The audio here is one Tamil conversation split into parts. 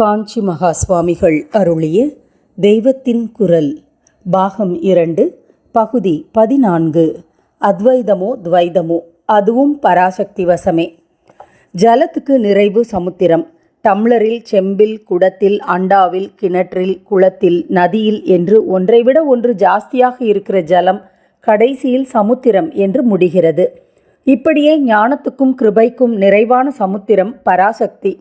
காஞ்சி மகா சுவாமிகள் அருளிய தெய்வத்தின் குரல் பாகம் இரண்டு பகுதி பதினான்கு. அத்வைதமோ துவைதமோ அதுவும் பராசக்தி வசமே. ஜலத்துக்கு நிறைவு சமுத்திரம் டம்ளரில் செம்பில் குடத்தில் அண்டாவில் கிணற்றில் குளத்தில் நதியில் என்று ஒன்றைவிட ஒன்று ஜாஸ்தியாக இருக்கிற ஜலம் கடைசியில் சமுத்திரம் என்று முடிகிறது. இப்படியே ஞானத்துக்கும் கிருபைக்கும் நிறைவான சமுத்திரம் பராசக்தி.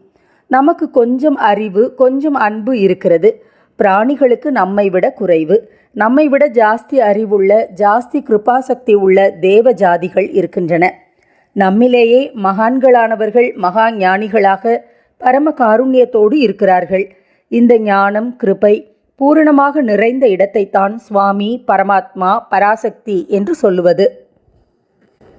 நமக்கு கொஞ்சம் அறிவு கொஞ்சம் அன்பு இருக்கிறது. பிராணிகளுக்கு நம்மை விட குறைவு. நம்மை விட ஜாஸ்தி அறிவுள்ள ஜாஸ்தி கிருபாசக்தி உள்ள தேவ ஜாதிகள் இருக்கின்றன. நம்மிலேயே மகான்களானவர்கள் மகா ஞானிகளாக பரம காருண்யத்தோடு இருக்கிறார்கள். இந்த ஞானம் கிருபை பூரணமாக நிறைந்த இடத்தைத்தான் சுவாமி பரமாத்மா பராசக்தி என்று சொல்லுவது.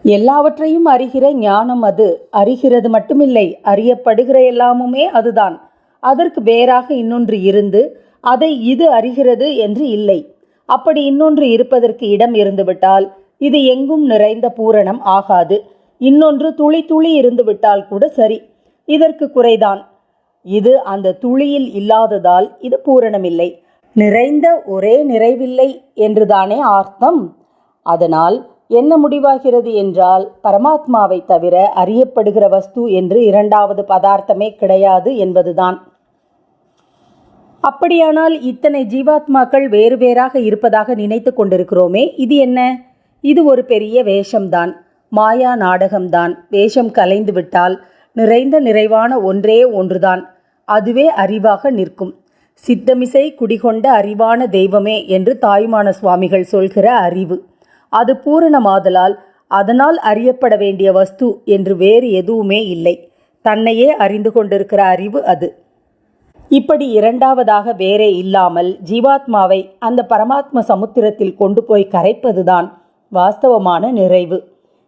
எல்லாவற்றையும் அறிகிற ஞானம் அது. அறிகிறது மட்டுமில்லை அறியப்படுகிற எல்லாமுமே அதுதான். அதற்கு வேறாக இன்னொன்று இருந்து அதை இது அறிகிறது என்று இல்லை. அப்படி இன்னொன்று இருப்பதற்கு இடம் இருந்துவிட்டால் இது எங்கும் நிறைந்த பூரணம் ஆகாது. இன்னொன்று துளி துளி இருந்து விட்டால் கூட சரி. இதற்கு குறைதான். இது அந்த துளியில் இல்லாததால் இது பூரணமில்லை. நிறைந்த ஒரே நிறைவில்லை என்றுதானே அர்த்தம்? அதனால் என்ன முடிவாகிறது என்றால் பரமாத்மாவை தவிர அறியப்படுகிற வஸ்து என்று இரண்டாவது பதார்த்தமே கிடையாது என்பதுதான். அப்படியானால் இத்தனை ஜீவாத்மாக்கள் வேறு வேறாக இருப்பதாக நினைத்து கொண்டிருக்கிறோமே இது என்ன? இது ஒரு பெரிய வேஷம்தான். மாயா நாடகம்தான். வேஷம் கலைந்து விட்டால் நிறைந்த நிறைவான ஒன்றே ஒன்றுதான். அதுவே அறிவாக நிற்கும். சித்தமிசை குடிகொண்ட அறிவான தெய்வமே என்று தாய்மான சுவாமிகள் சொல்கிற அறிவு. அது பூரணமாதலால் அதனால் அறியப்பட வேண்டிய வஸ்து என்று வேறு எதுவுமே இல்லை. தன்னையே அறிந்து கொண்டிருக்கிற அறிவு அது. இப்படி இரண்டாவதாக வேறே இல்லாமல் ஜீவாத்மாவை அந்த பரமாத்ம சமுத்திரத்தில் கொண்டு போய் கரைப்பதுதான் வாஸ்தவமான நிறைவு.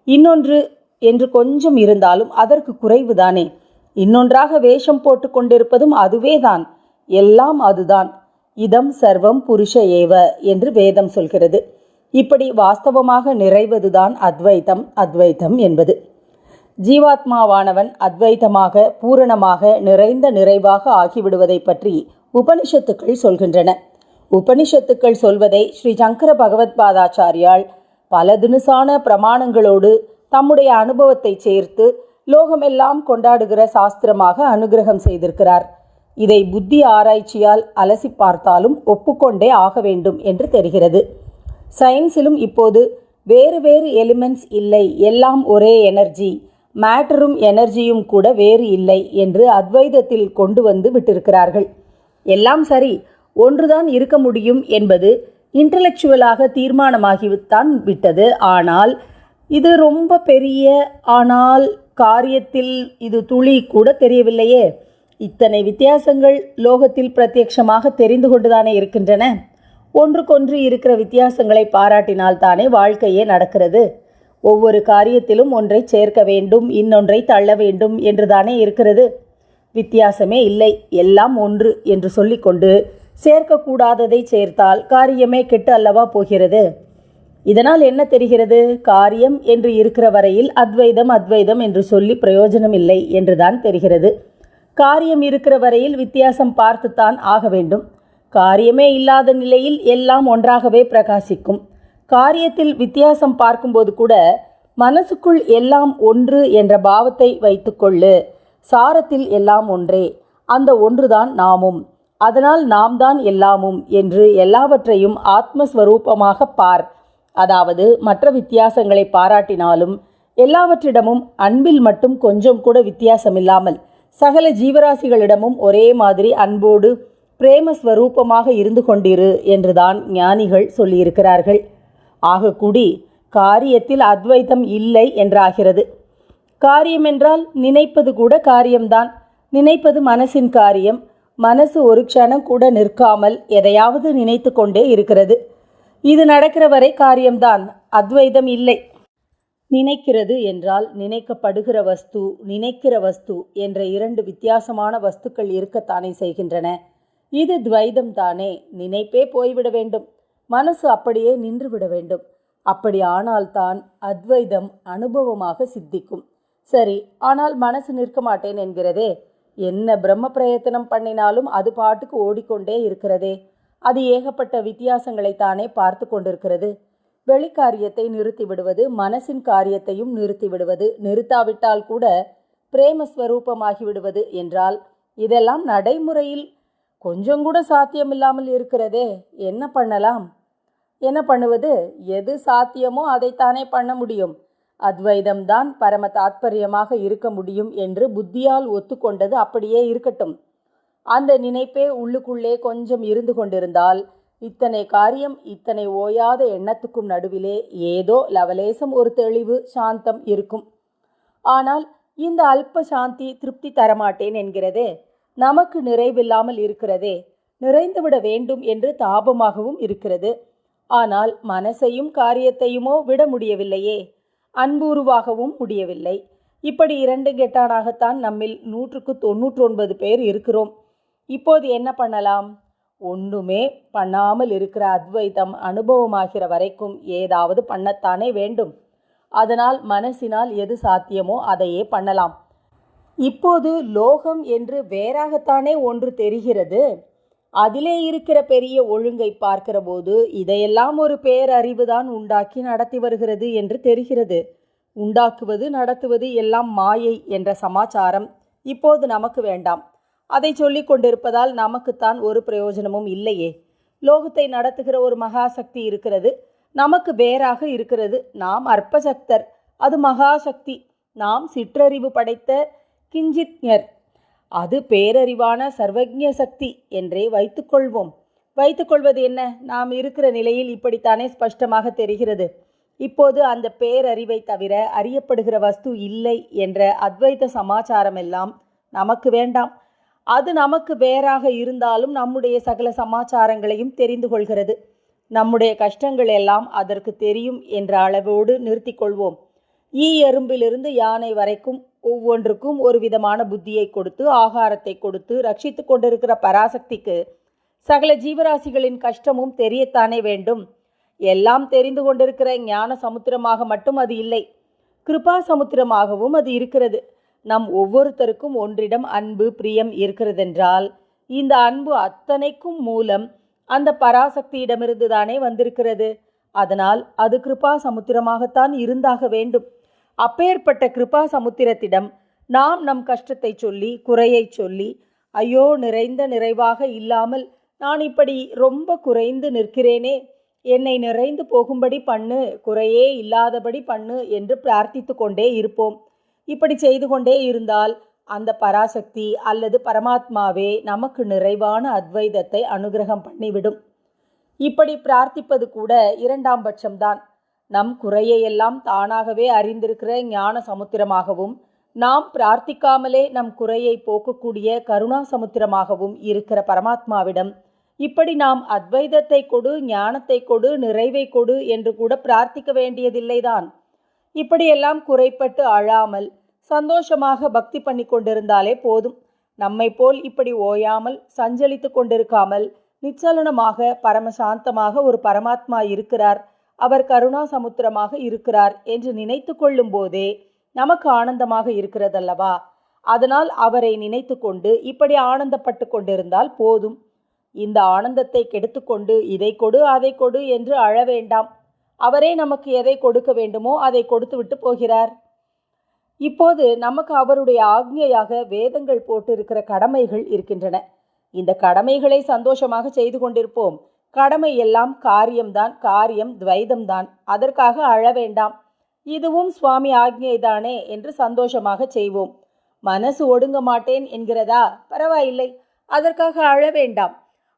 இன்னொன்று என்று கொஞ்சம் இருந்தாலும் அதற்கு குறைவுதானே. இன்னொன்றாக வேஷம் போட்டு கொண்டிருப்பதும் அதுவேதான். எல்லாம் அதுதான். இதம் சர்வம் புருஷ ஏவ என்று வேதம் சொல்கிறது. இப்படி வாஸ்தவமாக நிறைவதுதான் அத்வைத்தம் அத்வைத்தம் என்பது. ஜீவாத்மாவானவன் அத்வைத்தமாக பூரணமாக நிறைந்த நிறைவாக ஆகிவிடுவதை பற்றி உபனிஷத்துக்கள் சொல்கின்றன. உபனிஷத்துக்கள் சொல்வதை ஸ்ரீ சங்கர பகவத்பாதாச்சாரியால் பல தினுசான பிரமாணங்களோடு தம்முடைய அனுபவத்தை சேர்த்து லோகமெல்லாம் கொண்டாடுகிற சாஸ்திரமாக அனுகிரகம் செய்திருக்கிறார். இதை புத்தி ஆராய்ச்சியால் அலசி பார்த்தாலும் ஒப்புக்கொண்டே ஆக வேண்டும் என்று தெரிகிறது. சயின்ஸிலும் இப்போது வேறு வேறு எலிமெண்ட்ஸ் இல்லை. எல்லாம் ஒரே எனர்ஜி மேட்டரும் எனர்ஜியும் கூட வேறு இல்லை என்று அத்வைதத்தில் கொண்டு வந்து விட்டிருக்கிறார்கள். எல்லாம் சரி. ஒன்றுதான் இருக்க முடியும் என்பது இன்டலெக்சுவலாக தீர்மானமாகித்தான் விட்டது. ஆனால் இது ரொம்ப பெரிய ஆனால் காரியத்தில் இது துளி கூட தெரியவில்லையே. இத்தனை வித்தியாசங்கள் லோகத்தில் பிரத்யட்சமாக தெரிந்து கொண்டுதானே இருக்கின்றன. ஒன்றுக்கொன்று இருக்கிற வித்தியாசங்களை பாராட்டினால் தானே வாழ்க்கையே நடக்கிறது. ஒவ்வொரு காரியத்திலும் ஒன்றை சேர்க்க வேண்டும் இன்னொன்றை தள்ள வேண்டும் என்றுதானே இருக்கிறது. வித்தியாசமே இல்லை எல்லாம் ஒன்று என்று சொல்லிக்கொண்டு சேர்க்கக்கூடாததை சேர்த்தால் காரியமே கெட்டு அல்லவா போகிறது? இதனால் என்ன தெரிகிறது? காரியம் என்று இருக்கிற வரையில் அத்வைதம் அத்வைதம் என்று சொல்லி பிரயோஜனம் இல்லை என்றுதான் தெரிகிறது. காரியம் இருக்கிற வரையில் வித்தியாசம் பார்த்துத்தான் ஆக வேண்டும். காரியமே இல்லாத நிலையில் எல்லாம் ஒன்றாகவே பிரகாசிக்கும். காரியத்தில் வித்தியாசம் பார்க்கும்போது கூட மனசுக்குள் எல்லாம் ஒன்று என்ற பாவத்தை வைத்துக்கொள்ளு சாரத்தில் எல்லாம் ஒன்றே. அந்த ஒன்றுதான் நாமும். அதனால் நாம் தான் எல்லாமும் என்று எல்லாவற்றையும் ஆத்மஸ்வரூபமாக பார். அதாவது மற்ற வித்தியாசங்களை பாராட்டினாலும் எல்லாவற்றிடமும் அன்பில் மட்டும் கொஞ்சம் கூட வித்தியாசமில்லாமல் சகல ஜீவராசிகளிடமும் ஒரே மாதிரி அன்போடு பிரேமஸ்வரூபமாக இருந்து கொண்டிரு என்றுதான் ஞானிகள் சொல்லியிருக்கிறார்கள். ஆகக்கூடி காரியத்தில் அத்வைத்தம் இல்லை என்றாகிறது. காரியம் என்றால் நினைப்பது கூட காரியம்தான். நினைப்பது மனசின் காரியம். மனசு ஒரு க்ஷணம் கூட நிற்காமல் எதையாவது நினைத்து கொண்டே இருக்கிறது. இது நடக்கிற வரை காரியம்தான். அத்வைதம் இல்லை. நினைக்கிறது என்றால் நினைக்கப்படுகிற வஸ்து நினைக்கிற வஸ்து என்ற இரண்டு வித்தியாசமான வஸ்துக்கள் இருக்கத்தானே செய்கின்றன. இது துவைதம் தானே நினைப்பே போய்விட வேண்டும். மனசு அப்படியே நின்றுவிட வேண்டும். அப்படி ஆனால்தான் அத்வைதம் அனுபவமாக சித்திக்கும். சரி ஆனால் மனசு நிற்க மாட்டேன் என்கிறதே என்ன பிரம்ம பிரயத்தனம் பண்ணினாலும் அது பாட்டுக்கு ஓடிக்கொண்டே இருக்கிறதே. அது ஏகப்பட்ட வித்தியாசங்களைத்தானே பார்த்து கொண்டிருக்கிறது. வெளிக்காரியத்தை நிறுத்திவிடுவது மனசின் காரியத்தையும் நிறுத்திவிடுவது நிறுத்தாவிட்டால் கூட பிரேமஸ்வரூபமாகிவிடுவது என்றால் இதெல்லாம் நடைமுறையில் கொஞ்சம் கூட சாத்தியமில்லாமல் இருக்கிறதே என்ன பண்ணலாம்? என்ன பண்ணுவது? எது சாத்தியமோ அதைத்தானே பண்ண முடியும். அத்வைதம்தான் பரம தாத்பரியமாக இருக்க முடியும் என்று புத்தியால் ஒத்துக்கொண்டது அப்படியே இருக்கட்டும். அந்த நினைப்பே உள்ளுக்குள்ளே கொஞ்சம் இருந்து கொண்டிருந்தால் இத்தனை காரியம் இத்தனை ஓயாத எண்ணத்துக்கும் நடுவிலே ஏதோ லவலேசம் ஒரு தெளிவு சாந்தம் இருக்கும். ஆனால் இந்த அல்ப சாந்தி திருப்தி தரமாட்டேன் என்கிறதே நமக்கு நிறைவில்லாமல் இருக்கிறதே. நிறைந்துவிட வேண்டும் என்று தாபமாகவும் இருக்கிறது. ஆனால் மனசையும் காரியத்தையுமோ விட முடியவில்லையே. அன்புருவாகவும் முடியவில்லை. இப்படி இரண்டு கெட்டானாகத்தான் நம்மில் நூற்றுக்கு தொண்ணூற்றொன்பது பேர் இருக்கிறோம். இப்போது என்ன பண்ணலாம்? ஒன்றுமே பண்ணாமல் இருக்கிற அத்வைதம் அனுபவமாகிற வரைக்கும் ஏதாவது பண்ணத்தானே வேண்டும். அதனால் மனசினால் எது சாத்தியமோ அதையே பண்ணலாம். இப்போது லோகம் என்று வேறாகத்தானே ஒன்று தெரிகிறது? அதிலே இருக்கிற பெரிய ஒழுங்கை பார்க்கிற போது இதையெல்லாம் ஒரு பேரறிவுதான் உண்டாக்கி நடத்தி வருகிறது என்று தெரிகிறது. உண்டாக்குவது நடத்துவது எல்லாம் மாயை என்ற சமாச்சாரம் இப்போது நமக்கு வேண்டாம். அதை சொல்லிக் கொண்டிருப்பதால் நமக்குத்தான் ஒரு பிரயோஜனமும் இல்லையே. லோகத்தை நடத்துகிற ஒரு மகாசக்தி இருக்கிறது. நமக்கு வேறாக இருக்கிறது. நாம் அற்பசக்தர். அது மகாசக்தி. நாம் சிற்றறிவு படைத்த கிஞ்சித்ஞர். அது பேரறிவான சர்வஜ்ஞ சக்தி என்றே வைத்துக்கொள்வோம் வைத்துக்கொள்வது என்ன? நாம் இருக்கிற நிலையில் இப்படித்தானே ஸ்பஷ்டமாக தெரிகிறது. இப்போது அந்த பேரறிவை தவிர அறியப்படுகிற வஸ்து இல்லை என்ற அத்வைத சமாச்சாரம் எல்லாம் நமக்கு வேண்டாம். அது நமக்கு வேறாக இருந்தாலும் நம்முடைய சகல சமாச்சாரங்களையும் தெரிந்து கொள்கிறது. நம்முடைய கஷ்டங்கள் எல்லாம் அதற்கு தெரியும் என்ற அளவோடு நிறுத்திக்கொள்வோம் ஈ எறும்பிலிருந்து யானை வரைக்கும் ஒவ்வொன்றுக்கும் ஒரு விதமான புத்தியை கொடுத்து ஆகாரத்தை கொடுத்து ரட்சித்து கொண்டிருக்கிற பராசக்திக்கு சகல ஜீவராசிகளின் கஷ்டமும் தெரியத்தானே வேண்டும். எல்லாம் தெரிந்து கொண்டிருக்கிற ஞான சமுத்திரமாக மட்டும் அது இல்லை. கிருபா சமுத்திரமாகவும் அது இருக்கிறது. நம் ஒவ்வொருத்தருக்கும் ஒன்றிடம் அன்பு பிரியம் இருக்கிறதென்றால் இந்த அன்பு அத்தனைக்கும் மூலம் அந்த பராசக்தியிடமிருந்து தானே வந்திருக்கிறது. அதனால் அது கிருபா சமுத்திரமாகத்தான் இருந்தாக வேண்டும். அப்பேற்பட்ட கிருபா சமுத்திரத்திடம் நாம் நம் கஷ்டத்தை சொல்லி குறையை சொல்லி ஐயோ நிறைந்த நிறைவாக இல்லாமல் நான் இப்படி ரொம்ப குறைந்து நிற்கிறேனே என்னை நிறைந்து போகும்படி பண்ணு குறையே இல்லாதபடி பண்ணு என்று பிரார்த்தித்து கொண்டே இருப்போம். இப்படி செய்து கொண்டே இருந்தால் அந்த பராசக்தி அல்லது பரமாத்மாவே நமக்கு நிறைவான அத்வைதத்தை அனுகிரகம் பண்ணிவிடும். இப்படி பிரார்த்திப்பது கூட இரண்டாம் பட்சம்தான். நம் குறையையெல்லாம் தானாகவே அறிந்திருக்கிற ஞான சமுத்திரமாகவும் நாம் பிரார்த்திக்காமலே நம் குறையை போக்கக்கூடிய கருணா சமுத்திரமாகவும் இருக்கிற பரமாத்மாவிடம் இப்படி நாம் அத்வைதத்தை கொடு ஞானத்தை கொடு நிறைவை கொடு என்று கூட பிரார்த்திக்க வேண்டியதில்லைதான். இப்படியெல்லாம் குறைப்பட்டு அழாமல் சந்தோஷமாக பக்தி பண்ணி கொண்டிருந்தாலே போதும். நம்மை போல் இப்படி ஓயாமல் சஞ்சலித்து கொண்டிருக்காமல் நிச்சலனமாக பரமசாந்தமாக ஒரு பரமாத்மா இருக்கிறார். அவர் கருணா சமுத்திரமாக இருக்கிறார் என்று நினைத்து கொள்ளும் போதே நமக்கு ஆனந்தமாக இருக்கிறதல்லவா? அதனால் அவரை நினைத்து கொண்டு இப்படி ஆனந்தப்பட்டு கொண்டிருந்தால் போதும். இந்த ஆனந்தத்தை கெடுத்துக்கொண்டு இதை கொடு அதை கொடு என்று அழ வேண்டாம். அவரே நமக்கு எதை கொடுக்க வேண்டுமோ அதை கொடுத்துவிட்டு போகிறார். இப்போது நமக்கு அவருடைய ஆக்ஞையாக வேதங்கள் போட்டிருக்கிற கடமைகள் இருக்கின்றன. இந்த கடமைகளை சந்தோஷமாக செய்து கொண்டிருப்போம். கடமை எல்லாம் காரியம்தான் காரியம் துவைதம்தான். அதற்காக அழ வேண்டாம். இதுவும் சுவாமி ஆக்ஞைதானே என்று சந்தோஷமாக செய்வோம். மனசு ஒடுங்க மாட்டேன் என்கிறதா? பரவாயில்லை. அதற்காக அழ வேண்டாம்.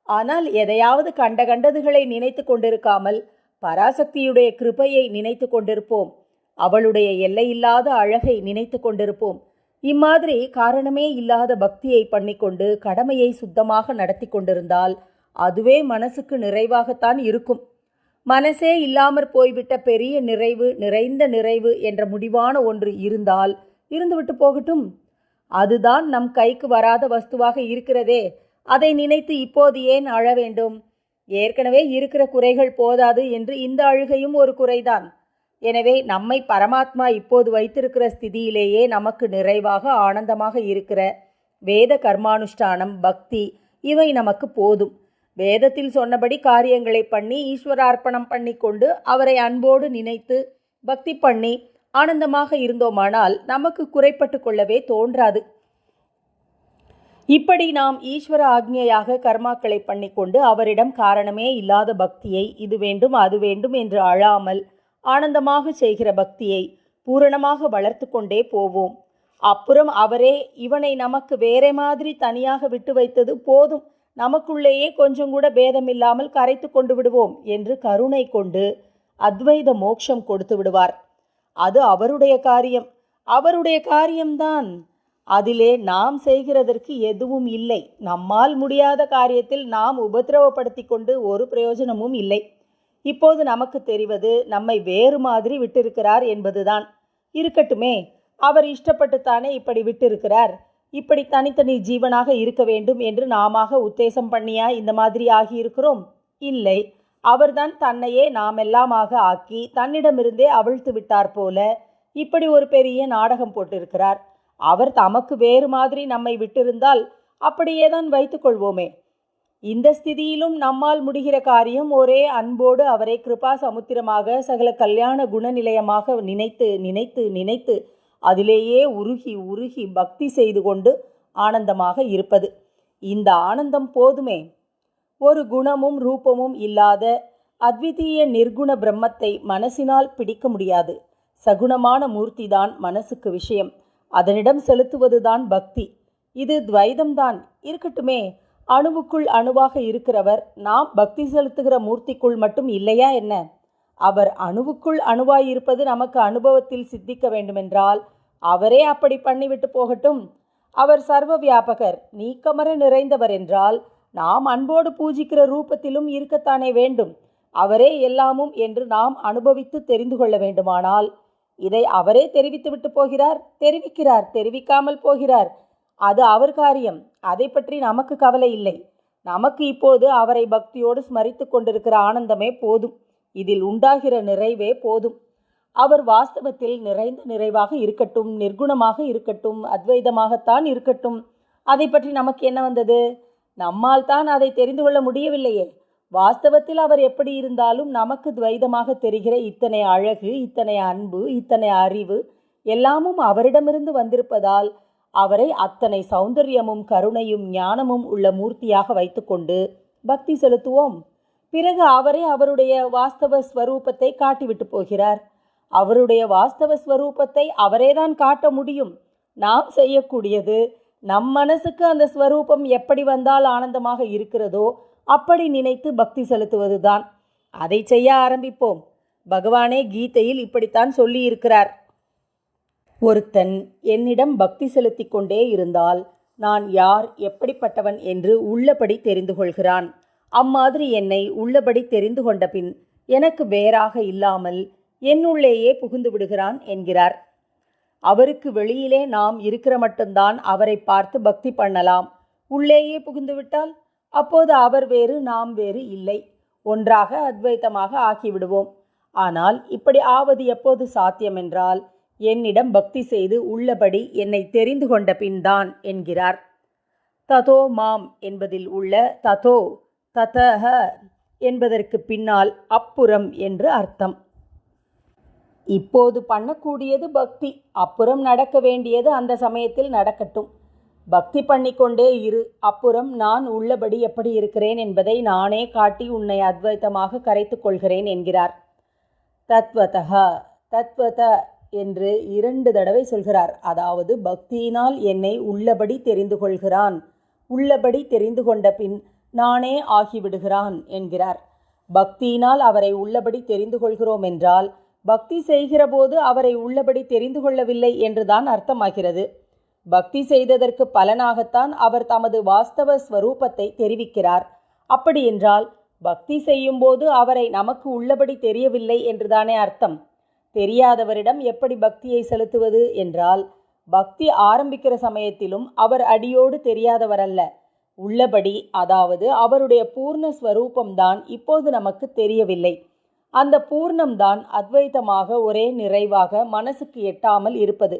ஆனால் எதையாவது கண்ட கண்டதுகளை நினைத்து கொண்டிருக்காமல் பராசக்தியுடைய கிருபையை நினைத்து கொண்டிருப்போம். அவளுடைய எல்லையில்லாத அழகை நினைத்து கொண்டிருப்போம். இம்மாதிரி காரணமே இல்லாத பக்தியை பண்ணிக்கொண்டு கடமையை சுத்தமாக நடத்தி கொண்டிருந்தால் அதுவே மனசுக்கு நிறைவாகத்தான் இருக்கும். மனசே இல்லாமற் போய்விட்ட பெரிய நிறைவு நிறைந்த நிறைவு என்ற முடிவான ஒன்று இருந்தால் இருந்துவிட்டு போகட்டும். அதுதான் நம் கைக்கு வராத வஸ்துவாக இருக்கிறதே. அதை நினைத்து இப்போது ஏன் அழ வேண்டும்? ஏற்கனவே இருக்கிற குறைகள் போதாது என்று இந்த அழுகையும் ஒரு குறைதான். எனவே நம்மை பரமாத்மா இப்போது வைத்திருக்கிற ஸ்திதியிலேயே நமக்கு நிறைவாக ஆனந்தமாக இருக்கிற வேத கர்மானுஷ்டானம் பக்தி இவை நமக்கு போதும். வேதத்தில் சொன்னபடி காரியங்களை பண்ணி ஈஸ்வரார்ப்பணம் பண்ணி கொண்டு அவரை அன்போடு நினைத்து பக்தி பண்ணி ஆனந்தமாக இருந்தோமானால் நமக்கு குறைப்பட்டு கொள்ளவே தோன்றாது. இப்படி நாம் ஈஸ்வர ஆக்ஞையாக கர்மாக்களை பண்ணிக்கொண்டு அவரிடம் காரணமே இல்லாத பக்தியை இது வேண்டும் அது வேண்டும் என்று அழாமல் ஆனந்தமாக செய்கிற பக்தியை பூரணமாக வளர்த்து கொண்டே போவோம். அப்புறம் அவரே இவனை நமக்கு வேற மாதிரி தனியாக விட்டு வைத்தது போதும். நமக்குள்ளேயே கொஞ்சம் கூட பேதமில்லாமல் கரைத்து கொண்டு விடுவோம் என்று கருணை கொண்டு அத்வைத மோட்சம் கொடுத்து விடுவார். அது அவருடைய காரியம். அவருடைய காரியம்தான். அதிலே நாம் செய்கிறதற்கு எதுவும் இல்லை. நம்மால் முடியாத காரியத்தில் நாம் உபத்திரவப்படுத்தி கொண்டு ஒரு பிரயோஜனமும் இல்லை. இப்போது நமக்கு தெரிவது நம்மை வேறு மாதிரி விட்டிருக்கிறார் என்பதுதான். இருக்கட்டுமே. அவர் இஷ்டப்பட்டுத்தானே இப்படி விட்டிருக்கிறார். இப்படி தனித்தனி ஜீவனாக இருக்க வேண்டும் என்று நாமாக உத்தேசம் பண்ணியா இந்த மாதிரி ஆகியிருக்கிறோம்? இல்லை. அவர்தான் தன்னையே நாமெல்லாமாக ஆக்கி தன்னிடமிருந்தே அவிழ்த்து விட்டார் போல இப்படி ஒரு பெரிய நாடகம் போட்டிருக்கிறார். அவர் தமக்கு வேறு மாதிரி நம்மை விட்டிருந்தால் அப்படியே தான் வைத்துக்கொள்வோமே இந்த ஸ்திதியிலும் நம்மால் முடிகிற காரியம் ஒரே அன்போடு அவரை கிருபா சமுத்திரமாக சகல கல்யாண குணநிலையமாக நினைத்து நினைத்து நினைத்து அதிலேயே உருகி உருகி பக்தி செய்து கொண்டு ஆனந்தமாக இருப்பது. இந்த ஆனந்தம் போதுமே. ஒரு குணமும் ரூபமும் இல்லாத அத்விதீய நிர்குண பிரம்மத்தை மனசினால் பிடிக்க முடியாது. சகுணமான மூர்த்திதான் மனசுக்கு விஷயம். அதனிடம் செலுத்துவதுதான் பக்தி. இது துவைதம்தான். இருக்கட்டுமே. அணுவுக்குள் அணுவாக இருக்கிறவர் நாம் பக்தி செலுத்துகிற மூர்த்திக்குள் மட்டும் இல்லையா என்ன? அவர் அணுவுக்குள் அணுவாய் இருப்பது நமக்கு அனுபவத்தில் சித்திக்க வேண்டுமென்றால் அவரே அப்படி பண்ணிவிட்டு போகட்டும். அவர் சர்வ வியாபகர் நீக்கமர நிறைந்தவர் என்றால் நாம் அன்போடு பூஜிக்கிற ரூபத்திலும் இருக்கத்தானே வேண்டும். அவரே எல்லாமும் என்று நாம் அனுபவித்து தெரிந்து கொள்ள வேண்டுமானால் இதை அவரே தெரிவித்துவிட்டு போகிறார் தெரிவிக்கிறார் தெரிவிக்காமல் போகிறார். அது அவர் காரியம். அதை பற்றி நமக்கு கவலை இல்லை. நமக்கு இப்போது அவரை பக்தியோடு ஸ்மரித்து கொண்டிருக்கிற ஆனந்தமே போதும். இதில் உண்டாகிற நிறைவே போதும். அவர் வாஸ்தவத்தில் நிறைந்த நிறைவாக இருக்கட்டும் நிர்குணமாக இருக்கட்டும் அத்வைதமாகத்தான் இருக்கட்டும். அதை பற்றி நமக்கு என்ன வந்தது? நம்மால் தான் அதை தெரிந்து கொள்ள முடியவில்லையே. வாஸ்தவத்தில் அவர் எப்படி இருந்தாலும் நமக்கு துவைதமாக தெரிகிற இத்தனை அழகு இத்தனை அன்பு இத்தனை அறிவு எல்லாமும் அவரிடமிருந்து வந்திருப்பதால் அவரை அத்தனை சௌந்தரியமும் கருணையும் ஞானமும் உள்ள மூர்த்தியாக வைத்துக்கொண்டு பக்தி செலுத்துவோம். பிறகு அவரே அவருடைய வாஸ்தவ ஸ்வரூபத்தை காட்டிவிட்டு போகிறார். அவருடைய வாஸ்தவ ஸ்வரூபத்தை அவரேதான் காட்ட முடியும். நாம் செய்யக்கூடியது நம் மனசுக்கு அந்த ஸ்வரூபம் எப்படி வந்தால் ஆனந்தமாக இருக்கிறதோ அப்படி நினைத்து பக்தி செலுத்துவதுதான். அதை செய்ய ஆரம்பிப்போம். பகவானே கீதையில் இப்படித்தான் சொல்லியிருக்கிறார். ஒருத்தன் என்னிடம் பக்தி செலுத்தி கொண்டே இருந்தால் நான் யார் எப்படிப்பட்டவன் என்று உள்ளபடி தெரிந்து கொள்கிறான். அம்மாதிரி என்னை உள்ளபடி தெரிந்து கொண்ட பின் எனக்கு வேறாக இல்லாமல் என்னுள்ளேயே புகுந்து விடுகிறான் என்கிறார். அவருக்கு வெளியிலே நாம் இருக்கிற மட்டும்தான் அவரை பார்த்து பக்தி பண்ணலாம். உள்ளேயே புகுந்து விட்டால் அப்போது அவர் வேறு நாம் வேறு இல்லை. ஒன்றாக அத்வைத்தமாக ஆக்கிவிடுவோம். ஆனால் இப்படி ஆவது எப்போது சாத்தியம் என்றால் என்னிடம் பக்தி செய்து உள்ளபடி என்னை தெரிந்து கொண்ட பின்தான் என்கிறார். ததோ மாம் என்பதில் உள்ள ததோ ததஹ என்பதற்கு பின்னால் அப்புறம் என்று அர்த்தம். இப்போது பண்ணக்கூடியது பக்தி. அப்புறம் நடக்க வேண்டியது அந்த சமயத்தில் நடக்கட்டும். பக்தி பண்ணிக்கொண்டே இரு. அப்புறம் நான் உள்ளபடி எப்படி இருக்கிறேன் என்பதை நானே காட்டி உன்னை அத்வைத்தமாக கரைத்துக் கொள்கிறேன் என்கிறார். தத்வதா தத்வத என்று இரண்டு தடவை சொல்கிறார். அதாவது பக்தியினால் என்னை உள்ளபடி தெரிந்து கொள்கிறான். உள்ளபடி தெரிந்து கொண்ட பின் நானே ஆகிவிடுகிறான் என்கிறார். பக்தியினால் அவரை உள்ளபடி தெரிந்து கொள்கிறோம் என்றால் பக்தி செய்கிறபோது அவரை உள்ளபடி தெரிந்து கொள்ளவில்லை என்றுதான் அர்த்தமாகிறது. பக்தி செய்ததற்கு பலனாகத்தான் அவர் தமது வாஸ்தவ ஸ்வரூபத்தை தெரிவிக்கிறார். அப்படி என்றால் பக்தி செய்யும்போது அவரை நமக்கு உள்ளபடி தெரியவில்லை என்றுதானே அர்த்தம். தெரியாதவரிடம் எப்படி பக்தியை செலுத்துவது என்றால் பக்தி ஆரம்பிக்கிற சமயத்திலும் அவர் அடியோடு தெரியாதவர் அல்ல உள்ளபடி அதாவது அவருடைய பூர்ண ஸ்வரூபம்தான் இப்போது நமக்கு தெரியவில்லை. அந்த பூர்ணம்தான் அத்வைத்தமாக ஒரே நிறைவாக மனசுக்கு எட்டாமல் இருப்பது.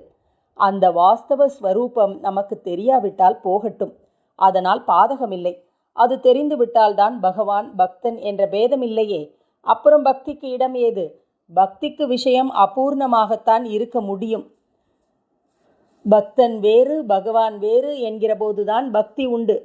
அந்த வாஸ்தவ ஸ்வரூபம் நமக்கு தெரியாவிட்டால் போகட்டும். அதனால் பாதகமில்லை. அது தெரிந்துவிட்டால்தான் பகவான் பக்தன் என்ற பேதமில்லையே. அப்புறம் பக்திக்கு இடம் ஏது? பக்திக்கு விஷயம் அபூர்ணமாகத்தான் இருக்க முடியும். பக்தன் வேறு பகவான் வேறு என்கிற போதுதான் பக்தி உண்டு.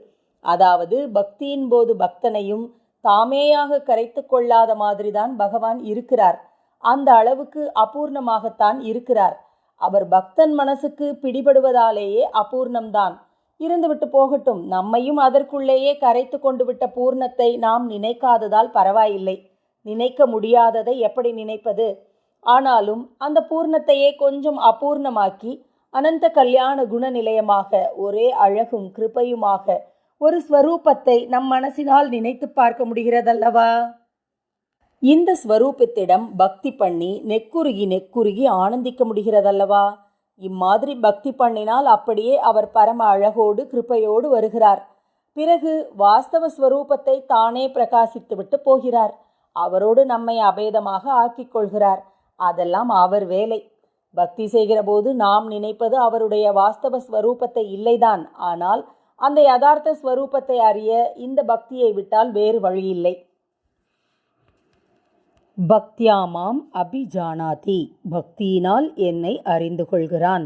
அதாவது பக்தியின் போது பக்தனையும் தாமேயாக கரைத்து கொள்ளாத மாதிரிதான் பகவான் இருக்கிறார். அந்த அளவுக்கு அபூர்ணமாகத்தான் இருக்கிறார். அவர் பக்தன் மனசுக்கு பிடிபடுவதாலேயே அபூர்ணம்தான். இருந்துவிட்டு போகட்டும். நம்மையும் அதற்குள்ளேயே கரைத்து கொண்டு விட்ட பூர்ணத்தை நாம் நினைக்காததால் பரவாயில்லை. நினைக்க முடியாததை எப்படி நினைப்பது? ஆனாலும் அந்த பூர்ணத்தையே கொஞ்சம் அபூர்ணமாக்கி அனந்த கல்யாண குணநிலையமாக ஒரே அழகும் கிருபையுமாக ஒரு ஸ்வரூபத்தை நம் மனசினால் நினைத்து பார்க்க முடிகிறதல்லவா? இந்த ஸ்வரூபத்திடம் பக்தி பண்ணி நெக்குருகி நெக்குருகி ஆனந்திக்க முடிகிறதல்லவா? இம்மாதிரி பக்தி பண்ணினால் அப்படியே அவர் பரம அழகோடு கிருபையோடு வருகிறார். பிறகு வாஸ்தவ ஸ்வரூபத்தை தானே பிரகாசித்துவிட்டு போகிறார். அவரோடு நம்மை அபேதமாக ஆக்கிக் கொள்கிறார். அதெல்லாம் அவர் வேலை. பக்தி செய்கிற போது நாம் நினைப்பது அவருடைய வாஸ்தவ ஸ்வரூபத்தை இல்லைதான். ஆனால் அந்த யதார்த்த ஸ்வரூபத்தை அறிய இந்த பக்தியை விட்டால் வேறு வழியில்லை. பக்தியாமாம் அபிஜானாதி. பக்தியினால் என்னை அறிந்து கொள்கிறான்.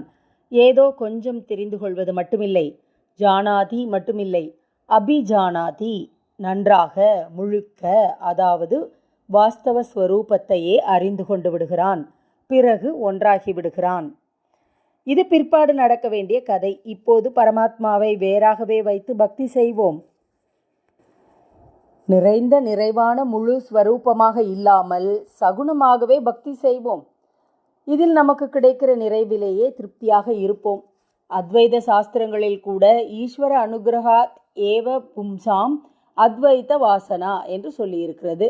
ஏதோ கொஞ்சம் தெரிந்து கொள்வது மட்டுமில்லை. ஜானாதி மட்டுமில்லை. அபிஜானாதி நன்றாக முழுக்க அதாவது வாஸ்தவ ஸ்வரூபத்தையே அறிந்து கொண்டு விடுகிறான். பிறகு ஒன்றாகி விடுகிறான். இது பிற்பாடு நடக்க வேண்டிய கதை. இப்போது பரமாத்மாவை வேறாகவே வைத்து பக்தி செய்வோம். நிறைந்த நிறைவான முழு ஸ்வரூபமாக இல்லாமல் சகுனமாகவே பக்தி செய்வோம். இதில் நமக்கு கிடைக்கிற நிறைவிலேயே திருப்தியாக இருப்போம். அத்வைத சாஸ்திரங்களில் கூட ஈஸ்வர அனுகிரகாத் ஏவ பும்சாம் அத்வைத வாசனா என்று சொல்லியிருக்கிறது.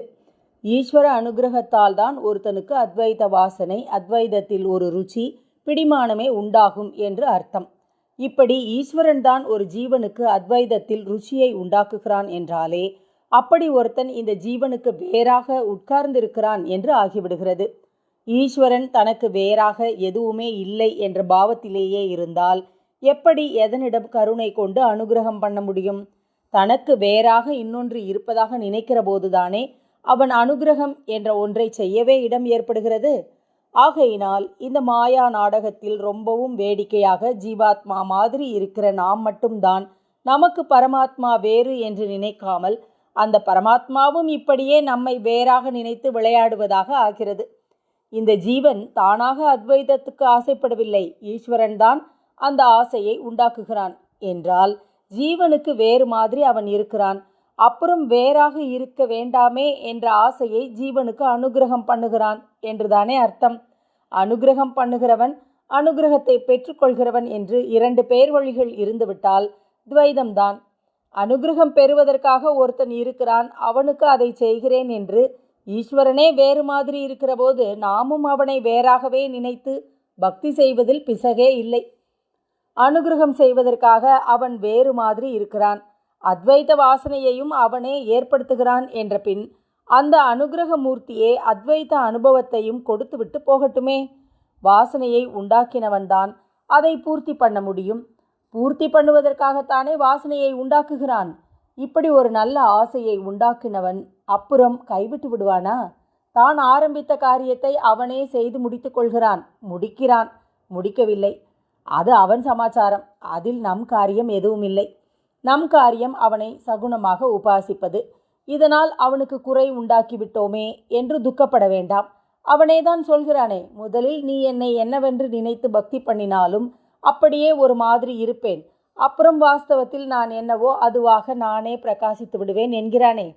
ஈஸ்வர அனுகிரகத்தால் தான் ஒருத்தனுக்கு அத்வைத வாசனை அத்வைதத்தில் ஒரு ருச்சி பிடிமானமே உண்டாகும் என்று அர்த்தம். இப்படி ஈஸ்வரன் தான் ஒரு ஜீவனுக்கு அத்வைதத்தில் ருச்சியை உண்டாக்குகிறான் என்றாலே அப்படி ஒருத்தன் இந்த ஜீவனுக்கு வேறாக உட்கார்ந்திருக்கிறான் என்று ஆகிவிடுகிறது. ஈஸ்வரன் தனக்கு வேறாக எதுவுமே இல்லை என்ற பாவத்திலேயே இருந்தால் எப்படி எதனிடம் கருணை கொண்டு அனுகிரகம் பண்ண முடியும்? தனக்கு வேறாக இன்னொன்று இருப்பதாக நினைக்கிற போதுதானே அவன் அனுகிரகம் என்ற ஒன்றை செய்யவே இடம் ஏற்படுகிறது? ஆகையினால் இந்த மாயா நாடகத்தில் ரொம்பவும் வேடிக்கையாக ஜீவாத்மா மாதிரி இருக்கிற நாம் மட்டும்தான் நமக்கு பரமாத்மா வேறு என்று நினைக்காமல் அந்த பரமாத்மாவும் இப்படியே நம்மை வேறாக நினைத்து விளையாடுவதாக ஆகிறது. இந்த ஜீவன் தானாக அத்வைதத்துக்கு ஆசைப்படவில்லை. ஈஸ்வரன் தான் அந்த ஆசையை உண்டாக்குகிறான். என்றால் ஜீவனுக்கு வேறு மாதிரி அவன் இருக்கிறான். அப்புறம் வேறாக இருக்க வேண்டாமே என்ற ஆசையை ஜீவனுக்கு அனுகிரகம் பண்ணுகிறான் என்றுதானே அர்த்தம். அனுகிரகம் பண்ணுகிறவன் அனுகிரகத்தை பெற்றுக்கொள்கிறவன் என்று இரண்டு பேர் வழிகள் இருந்துவிட்டால் துவைதம்தான். அனுகிரகம் பெறுவதற்காக ஒருத்தன் இருக்கிறான் அவனுக்கு அதை செய்கிறேன் என்று ஈஸ்வரனே வேறு மாதிரி இருக்கிறபோது நாமும் அவனை வேறாகவே நினைத்து பக்தி செய்வதில் பிசகே இல்லை. அனுகிரகம் செய்வதற்காக அவன் வேறு மாதிரி இருக்கிறான். அத்வைத வாசனையையும் அவனே ஏற்படுத்துகிறான் என்ற பின் அந்த அனுகிரக மூர்த்தியே அத்வைத அனுபவத்தையும் கொடுத்துவிட்டு போகட்டுமே. வாசனையை உண்டாக்கினவன்தான் அதை பூர்த்தி பண்ண முடியும். பூர்த்தி பண்ணுவதற்காகத்தானே வாசனையை உண்டாக்குகிறான். இப்படி ஒரு நல்ல ஆசையை உண்டாக்கினவன் அப்புறம் கைவிட்டு விடுவானா? தான் ஆரம்பித்த காரியத்தை அவனே செய்து முடித்து கொள்கிறான். முடிக்கிறான். முடிக்கவில்லை. அது அவன் சமாச்சாரம். அதில் நம் காரியம் எதுவும் இல்லை நம் காரியம் அவனை சகுனமாக உபாசிப்பது. இதனால் அவனுக்கு குறை உண்டாக்கிவிட்டோமே என்று துக்கப்பட வேண்டாம். அவனேதான் சொல்கிறானே முதலில் நீ என்னை என்னவென்று நினைத்து பக்தி பண்ணினாலும் அப்படியே ஒரு மாதிரி இருப்பேன். அப்புறம் வாஸ்தவத்தில் நான் என்னவோ அதுவாக நானே பிரகாசித்து விடுவேன் என்கிறானே.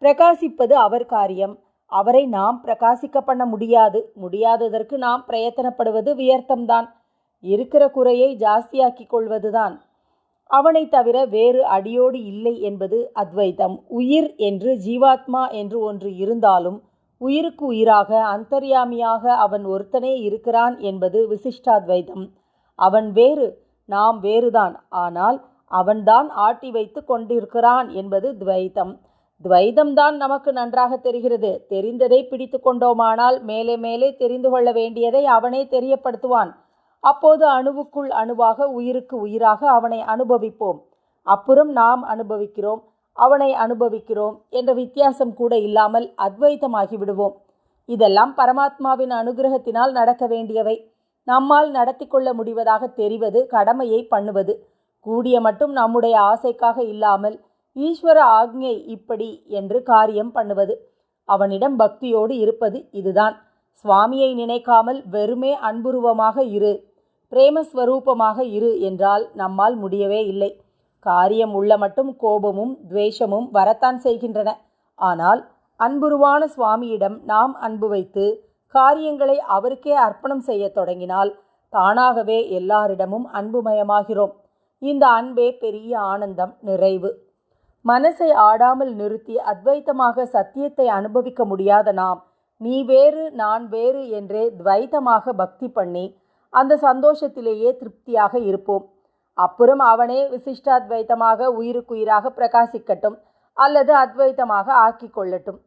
பிரகாசிப்பது அவர் காரியம். அவரை நாம் பிரகாசிக்க பண்ண முடியாது. முடியாததற்கு நாம் பிரயத்தனப்படுவது வியர்த்தம்தான். இருக்கிற குறையை ஜாஸ்தியாக்கிக் கொள்வதுதான். அவனை தவிர வேறு அடியோடு இல்லை என்பது அத்வைதம் உயிர் என்று ஜீவாத்மா என்று ஒன்று இருந்தாலும் உயிருக்கு உயிராக அந்தர்யாமியாக அவன் ஒருத்தனே இருக்கிறான் என்பது விசிஷ்டாத்வைதம் அவன் வேறு நாம் வேறுதான். ஆனால் அவன்தான் ஆட்டி வைத்து கொண்டிருக்கிறான் என்பது துவைதம் துவைதம்தான் நமக்கு நன்றாக தெரிகிறது. தெரிந்ததை பிடித்து கொண்டோமானால் மேலே மேலே தெரிந்து கொள்ள வேண்டியதை அவனே தெரியப்படுத்துவான். அப்போது அணுவுக்குள் அணுவாக உயிருக்கு உயிராக அவனை அனுபவிப்போம். அப்புறம் நாம் அனுபவிக்கிறோம். அவனை அனுபவிக்கிறோம் என்ற வித்தியாசம் கூட இல்லாமல் அத்வைத்தமாகி விடுவோம். இதெல்லாம் பரமாத்மாவின் அனுகிரகத்தினால் நடக்க வேண்டியவை. நம்மால் நடத்தி கொள்ள முடிவதாக தெரிவது கடமையை பண்ணுவது. கூடிய மட்டும் நம்முடைய ஆசைக்காக இல்லாமல் ஈஸ்வர ஆக்ஞை இப்படி என்று காரியம் பண்ணுவது. அவனிடம் பக்தியோடு இருப்பது இதுதான். சுவாமியை நினைக்காமல் வெறுமே அன்புருவமாக இரு. பிரேமஸ்வரூபமாக இரு என்றால் நம்மால் முடியவே இல்லை. காரியம் உள்ள மட்டும் கோபமும் துவேஷமும் வரத்தான் செய்கின்றன. ஆனால் அன்புருவான சுவாமியிடம் நாம் அன்பு வைத்து காரியங்களை அவருக்கே அர்ப்பணம் செய்ய தொடங்கினால் தானாகவே எல்லாரிடமும் அன்புமயமாகிறோம். இந்த அன்பே பெரிய ஆனந்தம் நிறைவு. மனசை ஆடாமல் நிறுத்தி அத்வைத்தமாக சத்தியத்தை அனுபவிக்க முடியாத நாம் நீ வேறு நான் வேறு என்றே துவைத்தமாக பக்தி பண்ணி அந்த சந்தோஷத்திலேயே திருப்தியாக இருப்போம். அப்புறம் அவனே விசிஷ்டாத்வைத்தமாக உயிருக்குயிராக பிரகாசிக்கட்டும் அல்லது அத்வைத்தமாக ஆக்கி கொள்ளட்டும்.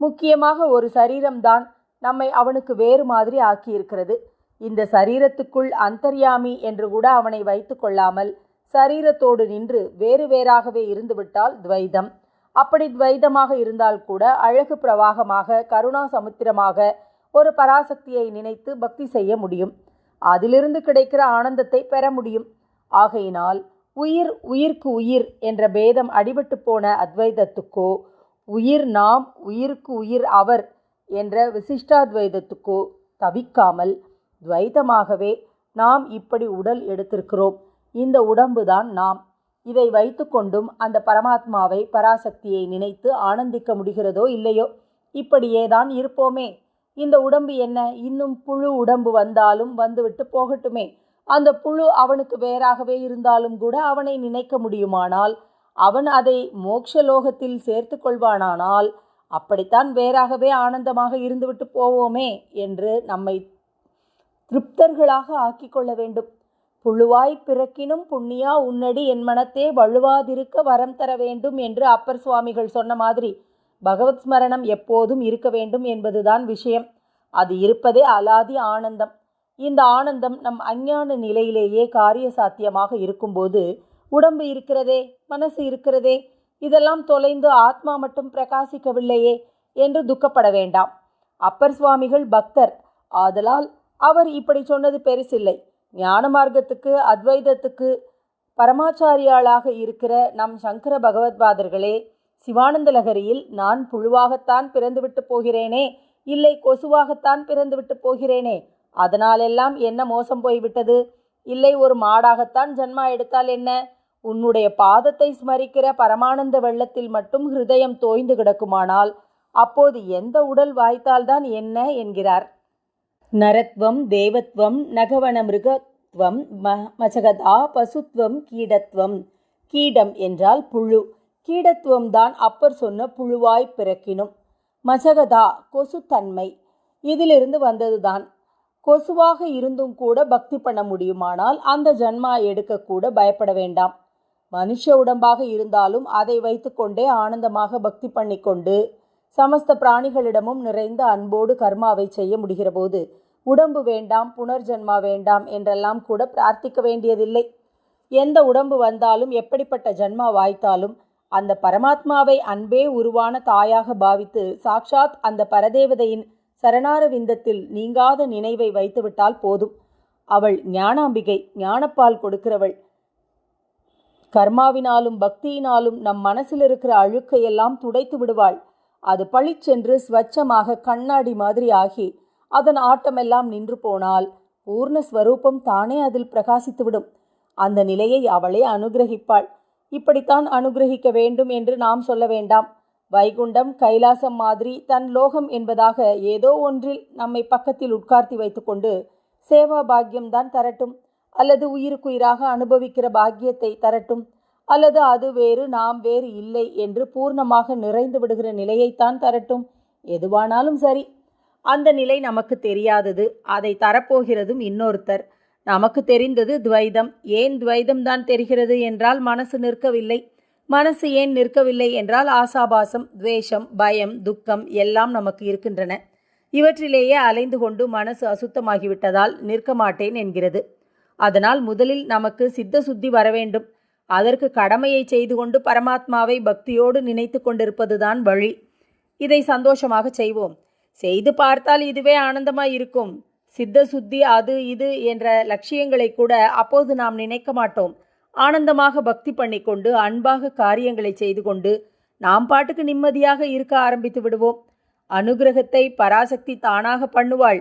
முக்கியமாக ஒரு சரீரம்தான் நம்மை அவனுக்கு வேறு மாதிரி ஆக்கியிருக்கிறது. இந்த சரீரத்துக்குள் அந்தர்யாமி என்று கூட அவனை வைத்து கொள்ளாமல் சரீரத்தோடு நின்று வேறு வேறாகவே இருந்துவிட்டால் துவைதம். அப்படி துவைதமாக இருந்தால் கூட அழகு பிரவாகமாக கருணா சமுத்திரமாக ஒரு பராசக்தியை நினைத்து பக்தி செய்ய முடியும். அதிலிருந்து கிடைக்கிற ஆனந்தத்தை பெற முடியும். ஆகையினால் உயிர் உயிர்க்கு உயிர் என்ற பேதம் அடிபட்டு போன அத்வைதத்துக்கோ உயிர் நாம் உயிருக்கு உயிர் அவர் என்ற விசிஷ்டாத்வைதத்துக்கோ தவிக்காமல் துவைதமாகவே நாம் இப்படி உடல் எடுத்திருக்கிறோம். இந்த உடம்பு தான் நாம். இதை வைத்துக்கொண்டும் அந்த பரமாத்மாவை பராசக்தியை நினைத்து ஆனந்திக்க முடிகிறதோ இல்லையோ? இப்படியே தான் இருப்போமே. இந்த உடம்பு என்ன? இன்னும் புழு உடம்பு வந்தாலும் வந்துவிட்டு போகட்டுமே. அந்த புழு அவனுக்கு வேறாகவே இருந்தாலும் கூட அவனை நினைக்க முடியுமானால் அவன் அதை மோக்ஷலோகத்தில் சேர்த்து கொள்வானானால் அப்படித்தான் வேறாகவே ஆனந்தமாக இருந்துவிட்டு போவோமே என்று நம்மை திருப்தர்களாக ஆக்கிக்கொள்ள வேண்டும். புழுவாய் பிறக்கினும் புண்ணியா உன்னடி என் மனத்தே வழுவாதிருக்க வரம் தர வேண்டும் என்று அப்பர் சுவாமிகள் சொன்ன மாதிரி பகவத் ஸ்மரணம் எப்போதும் இருக்க வேண்டும் என்பதுதான் விஷயம். அது இருப்பதே அலாதி ஆனந்தம். இந்த ஆனந்தம் நம் அஞ்ஞான நிலையிலேயே காரிய சாத்தியமாக இருக்கும்போது உடம்பு இருக்கிறதே மனசு இருக்கிறதே இதெல்லாம் தொலைந்து ஆத்மா மட்டும் பிரகாசிக்கவில்லையே என்று துக்கப்பட வேண்டாம். அப்பர் சுவாமிகள் பக்தர். ஆதலால் அவர் இப்படி சொன்னது பெருசில்லை. ஞான மார்க்கத்துக்கு அத்வைதத்துக்கு பரமாச்சாரியாளாக இருக்கிற நம் சங்கர பகவத்பாதர்களே சிவானந்த லகரியில் நான் புழுவாகத்தான் பிறந்துவிட்டு போகிறேனே இல்லை கொசுவாகத்தான் பிறந்துவிட்டு போகிறேனே அதனாலெல்லாம் என்ன மோசம் போய்விட்டது? இல்லை ஒரு மாடாகத்தான் ஜன்மா எடுத்தால் என்ன? உன்னுடைய பாதத்தை ஸ்மரிக்கிற பரமானந்த வெள்ளத்தில் மட்டும் ஹிருதயம் தோய்ந்து கிடக்குமானால் அப்போது எந்த உடல் வாய்த்தால்தான் என்ன என்கிறார்? நரத்வம் தேவத்வம் நகவன மிருகத்வம் ம மச்சகதா பசுத்வம் கீடத்வம். கீடம் என்றால் புழு. கீடத்துவம் தான் அப்பர் சொன்ன புழுவாய் பிறக்கினும். மஜகதா கொசுத்தன்மை இதிலிருந்து வந்ததுதான். கொசுவாக இருந்தும் கூட பக்தி பண்ண முடியுமானால் அந்த ஜன்மா எடுக்கக்கூட பயப்பட வேண்டாம். மனுஷ உடம்பாக இருந்தாலும் அதை வைத்துக்கொண்டே ஆனந்தமாக பக்தி பண்ணிக்கொண்டு சமஸ்த பிராணிகளிடமும் நிறைந்த அன்போடு கர்மாவை செய்ய முடிகிற போது உடம்பு வேண்டாம் புனர்ஜன்மா வேண்டாம் என்றெல்லாம் கூட பிரார்த்திக்க வேண்டியதில்லை. எந்த உடம்பு வந்தாலும் எப்படிப்பட்ட ஜன்மா வாய்த்தாலும் அந்த பரமாத்மாவை அன்பே உருவான தாயாக பாவித்து சாக்ஷாத் அந்த பரதேவதையின் சரணார விந்தத்தில் நீங்காத நினைவை வைத்துவிட்டால் போதும். அவள் ஞானாம்பிகை ஞானப்பால் கொடுக்கிறவள். கர்மாவினாலும் பக்தியினாலும் நம் மனசில் இருக்கிற அழுக்கையெல்லாம் துடைத்து விடுவாள். அது பளிச்சென்று ஸ்வச்சமாக கண்ணாடி மாதிரி ஆகி அதன் ஆட்டமெல்லாம் நின்று போனால் பூர்ணஸ்வரூபம் தானே அதில் பிரகாசித்துவிடும். அந்த நிலையை அவளே அனுகிரகிப்பாள். இப்படித்தான் அனுகிரகிக்க வேண்டும் என்று நாம் சொல்ல வேண்டாம். வைகுண்டம் கைலாசம் மாதிரி தன் லோகம் என்பதாக ஏதோ ஒன்றில் நம்மை பக்கத்தில் உட்கார்த்தி வைத்துக்கொண்டு சேவா பாக்கியம்தான் தரட்டும். அல்லது உயிருக்குயிராக அனுபவிக்கிற பாக்கியத்தை தரட்டும். அல்லது அது வேறு நாம் வேறு இல்லை என்று பூர்ணமாக நிறைந்து விடுகிற நிலையைத்தான் தரட்டும். எதுவானாலும் சரி. அந்த நிலை நமக்கு தெரியாதது. அதை தரப்போகிறதும் இன்னொருத்தர். நமக்கு தெரிந்தது துவைதம். ஏன் துவைதம் தான் தெரிகிறது என்றால் மனசு நிற்கவில்லை. மனசு ஏன் நிற்கவில்லை என்றால் ஆசாபாசம் துவேஷம் பயம் துக்கம் எல்லாம் நமக்கு இருக்கின்றன. இவற்றிலேயே அலைந்து கொண்டு மனசு அசுத்தமாகிவிட்டதால் நிற்க மாட்டேன் என்கிறது. அதனால் முதலில் நமக்கு சித்த சுத்தி வர வேண்டும். அதற்கு கடமையை செய்து கொண்டு பரமாத்மாவை பக்தியோடு நினைத்து கொண்டிருப்பதுதான் வழி. இதை சந்தோஷமாக செய்வோம். செய்து பார்த்தால் இதுவே ஆனந்தமாய் இருக்கும். சித்த சுத்தி அது இது என்ற லட்சியங்களை கூட அப்போது நாம் நினைக்க மாட்டோம். ஆனந்தமாக பக்தி பண்ணிக்கொண்டு அன்பாக காரியங்களை செய்து கொண்டு நாம் பாட்டுக்கு நிம்மதியாக இருக்க ஆரம்பித்து விடுவோம். அனுகிரகத்தை பராசக்தி தானாக பண்ணுவாள்.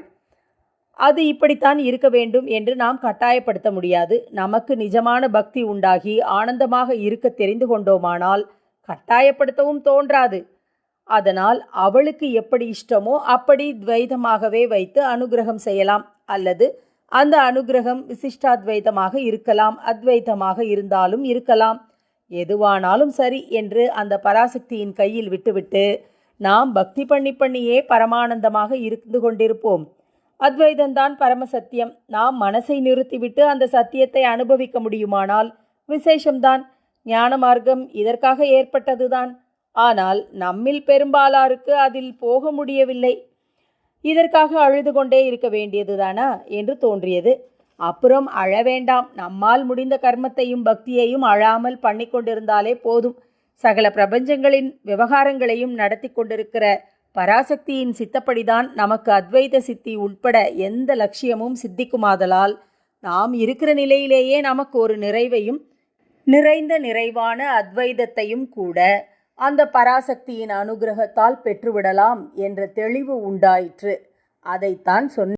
அது இப்படித்தான் இருக்க வேண்டும் என்று நாம் கட்டாயப்படுத்த முடியாது. நமக்கு நிஜமான பக்தி உண்டாகி ஆனந்தமாக இருக்க தெரிந்து கொண்டோமானால் கட்டாயப்படுத்தவும் தோன்றாது. அதனால் அவளுக்கு எப்படி இஷ்டமோ அப்படி துவைதமாகவே வைத்து அனுகிரகம் செய்யலாம். அல்லது அந்த அனுகிரகம் விசிஷ்டாத்வைதமாக இருக்கலாம் அத்வைதமாக இருந்தாலும் இருக்கலாம். எதுவானாலும் சரி என்று அந்த பராசக்தியின் கையில் விட்டுவிட்டு நாம் பக்தி பண்ணி பண்ணியே பரமானந்தமாக இருந்து கொண்டிருப்போம். அத்வைதந்தான் பரமசத்தியம். நாம் மனசை நிறுத்திவிட்டு அந்த சத்தியத்தை அனுபவிக்க முடியுமானால் விசேஷம்தான். ஞான மார்க்கம் இதற்காக ஏற்பட்டதுதான். ஆனால் நம்மில் பெரும்பாலாருக்கு அதில் போக முடியவில்லை. இதற்காக அழுது கொண்டே இருக்க வேண்டியதுதானா? என்று தோன்றியது. அப்புறம் அழ வேண்டாம். நம்மால் முடிந்த கர்மத்தையும் பக்தியையும் அழாமல் பண்ணி கொண்டிருந்தாலே போதும். சகல பிரபஞ்சங்களின் விவகாரங்களையும் நடத்தி கொண்டிருக்கிற பராசக்தியின் சித்தப்படிதான் நமக்கு அத்வைத சித்தி உட்பட எந்த லட்சியமும் சித்திக்குமாதலால் நாம் இருக்கிற நிலையிலேயே நமக்கு ஒரு நிறைவையும் நிறைந்த நிறைவான அத்வைதத்தையும் கூட அந்த பராசக்தியின் அனுகிரகத்தால் பெற்றுவிடலாம் என்ற தெளிவு உண்டாயிற்று. அதைத்தான் சொன்ன